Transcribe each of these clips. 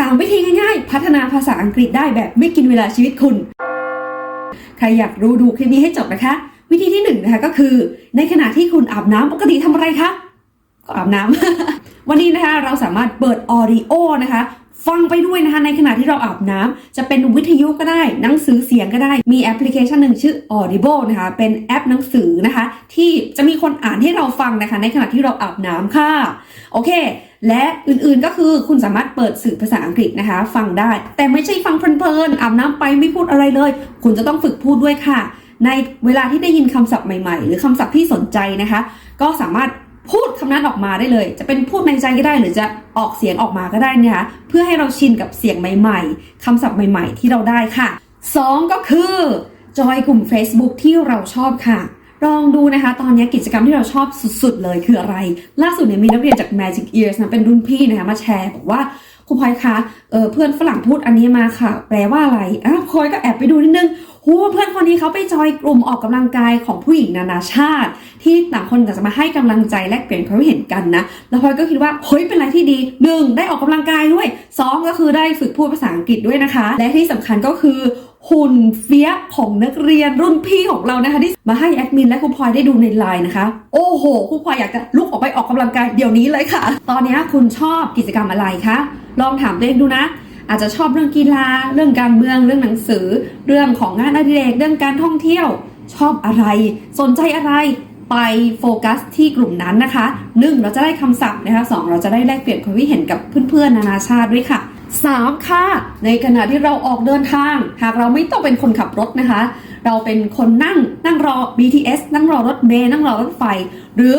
3 วิธีง่ายๆ พัฒนาภาษาอังกฤษได้แบบไม่กินเวลาชีวิตคุณ ใครอยากรู้ดูคลิปนี้ให้จบนะคะ วิธีที่หนึ่งนะคะก็คือ ในขณะที่คุณอาบน้ำปกติทำอะไรคะ ก็อาบน้ำวันนี้นะคะเราสามารถเปิดออดิโอนะคะฟังไปด้วยนะคะในขณะที่เราอาบน้ำจะเป็นวิทยุก็ได้ หนังสือเสียงก็ได้ มีแอปพลิเคชันหนึ่งชื่อ Audible นะคะ เป็นแอปหนังสือนะคะ ที่จะมีคนอ่านให้เราฟังนะคะ ในขณะที่เราอาบน้ำค่ะ โอเค และอื่นๆก็คือคุณสามารถเปิดสื่อภาษาอังกฤษนะคะ ฟังได้ แต่ไม่ใช่ฟังเพลินๆอาบน้ำไปไม่พูดอะไรเลย คุณจะต้องฝึกพูดด้วยค่ะ ในเวลาที่ได้ยินคำศัพท์ใหม่ๆ หรือคำศัพท์ที่สนใจนะคะ ก็สามารถพูดคำนั้นออกมาได้เลย จะเป็นพูดในใจก็ได้หรือจะออกเสียงออกมาก็ได้นะคะเพื่อให้เราชินกับเสียงใหม่ ๆคำศัพท์ใหม่ ๆ ที่เราได้ค่ะ 2 ก็คือจอยกลุ่ม Facebook ที่เราชอบค่ะ ลองดูนะคะ ตอนนี้กิจกรรมที่เราชอบสุดๆเลยคืออะไร ล่าสุดเนี่ยมีนักเรียนจาก Magic Ears นะเป็นรุ่นพี่นะคะมาแชร์บอกว่าครูพลอยคะเออเพื่อนฝรั่งพูดอันนี้มาค่ะ แปลว่าอะไรอะพลอยก็แอบไปดูนิดนึงโหเพื่อนคนนี้เขาไปจอยกลุ่มออกกำลังกายของผู้หญิงนานาชาติ ที่ต่างคนต่างจะมาให้กำลังใจแลกเปลี่ยนความเห็นกันนะ แล้วพลอยก็คิดว่าเฮ้ยเป็นอะไรที่ดีหนึ่งได้ออกกำลังกายด้วยสองก็คือได้ฝึกพูดภาษาอังกฤษด้วยนะคะ และที่สำคัญก็คือ หุ่นเฟี้ยของนักเรียนรุ่นพี่ของเรานะคะที่มาให้แอดมินและครูพลอยได้ดูในไลน์นะคะ โอ้โหครูพลอยอยากจะลุกออกไปออกกำลังกายเดี๋ยวนี้เลยค่ะ ตอนนี้คุณชอบกิจกรรมอะไรคะลองถามตัวเองดูนะ อาจจะชอบเรื่องกีฬา เรื่องการเมือง เรื่องหนังสือ เรื่องของงานอดิเรกเรื่องการท่องเที่ยว ชอบอะไร สนใจอะไรไปโฟกัสที่กลุ่มนั้นนะคะ 1. เราจะได้คำศัพท์นะคะ 2. เราจะได้แลกเปลี่ยนความคิดเห็นกับเพื่อนๆนานาชาติด้วยค่ะ 3. ค่ะ ในขณะที่เราออกเดินทาง หากเราไม่ต้องเป็นคนขับรถนะคะ เราเป็นคนนั่งนั่งรอ BTS นั่งรอรถเมล์นั่งรอรถไฟ หรือ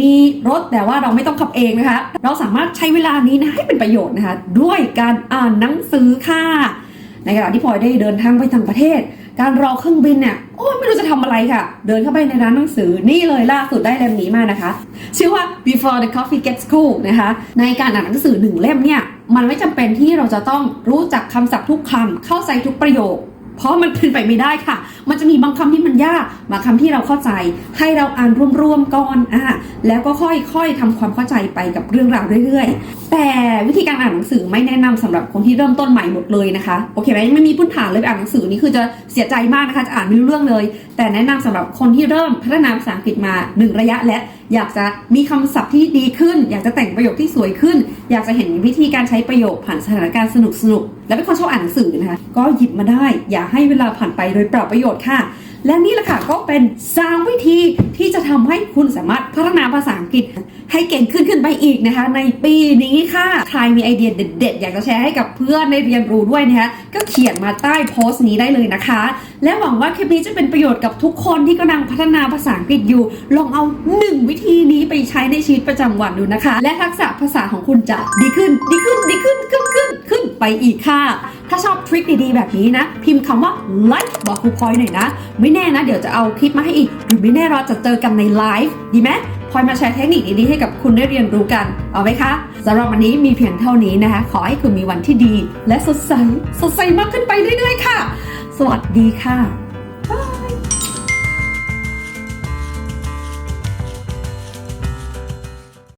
มีรถแต่ว่าเราไม่ต้องขับเองนะคะ เราสามารถใช้เวลานี้นะให้เป็นประโยชน์นะคะ ด้วยการอ่านหนังสือค่ะ ในขณะที่พลอยได้เดินทางไปต่างประเทศ การรอเครื่องบินเนี่ยโอ้ไม่รู้จะทำอะไรค่ะ เดินเข้าไปในร้านหนังสือนี่เลยล่าสุดได้เล่มนี้มานะคะ ชื่อว่า Before the Coffee Gets Cool นะคะ ในการอ่านหนังสือหนึ่งเล่มเนี่ย มันไม่จำเป็นที่เราจะต้องรู้จักคำศัพท์ทุกคำเข้าใจทุกประโยค เพราะมันเป็นไปไม่ได้ค่ะ มันจะมีบางคำที่มันยากบางคำที่เราเข้าใจ ให้เราอ่านร่วมๆก่อนอะแล้วก็ค่อยๆทำความเข้าใจไปกับเรื่องราวเรื่อยๆ แต่วิธีการอ่านหนังสือไม่แนะนำสำหรับคนที่เริ่มต้นใหม่หมดเลยนะคะ โอเคไหมไม่มีพื้นฐานเลยอ่านหนังสือนี่คือจะเสียใจมากนะคะจะอ่านไม่รู้เรื่องเลย แต่แนะนำสำหรับคนที่เริ่มพัฒนาภาษาอังกฤษมาหนึ่งระยะและอยากจะมีคำศัพท์ที่ดีขึ้น อยากจะแต่งประโยคที่สวยขึ้น อยากจะเห็นวิธีการใช้ประโยคผ่านสถานการณ์สนุกๆ และเป็นคนชอบอ่านหนังสือนะคะ ก็หยิบมาได้ อย่าให้เวลาผ่านไปโดยเปล่าประโยชน์ค่ะ และนี่แหละค่ะก็เป็น 3 วิธี จะทำให้คุณสามารถพัฒนาภาษาอังกฤษ ให้เก่งขึ้นขึ้นไปอีกนะคะ ในปีนี้ค่ะ ใครมีไอเดียเด็ดๆ อยากจะแชร์ให้กับเพื่อนได้เรียนรู้ด้วยนะคะ ก็เขียนมาใต้โพสต์นี้ได้เลยนะคะ และหวังว่าคลิปนี้จะเป็นประโยชน์กับทุกคนที่กำลังพัฒนาภาษาอังกฤษอยู่ ลองเอา 1 วิธีนี้ไปใช้ในชีวิตประจำวันดูนะคะ และทักษะภาษาของคุณจะดีขึ้น ดีขึ้น ดีขึ้น ขึ้นขึ้นขึ้นไปอีกค่ะ ถ้าชอบทริคดีๆ แบบนี้นะ พิมพ์คำว่า like บอกครูพลอยหน่อยนะ ไม่แน่นะ เดี๋ยวจะเอาคลิปมาให้อีก หรือไม่แน่เราจะเจอกันในไลฟ์ดีไหมพลอยมาแชร์เทคนิคดีๆให้กับคุณได้เรียนรู้กัน เอาไหมคะสำหรับวันนี้มีเพียงเท่านี้นะคะ ขอให้คุณมีวันที่ดี และสดใส สดใสมากขึ้นไปเรื่อยๆค่ะ สวัสดีค่ะ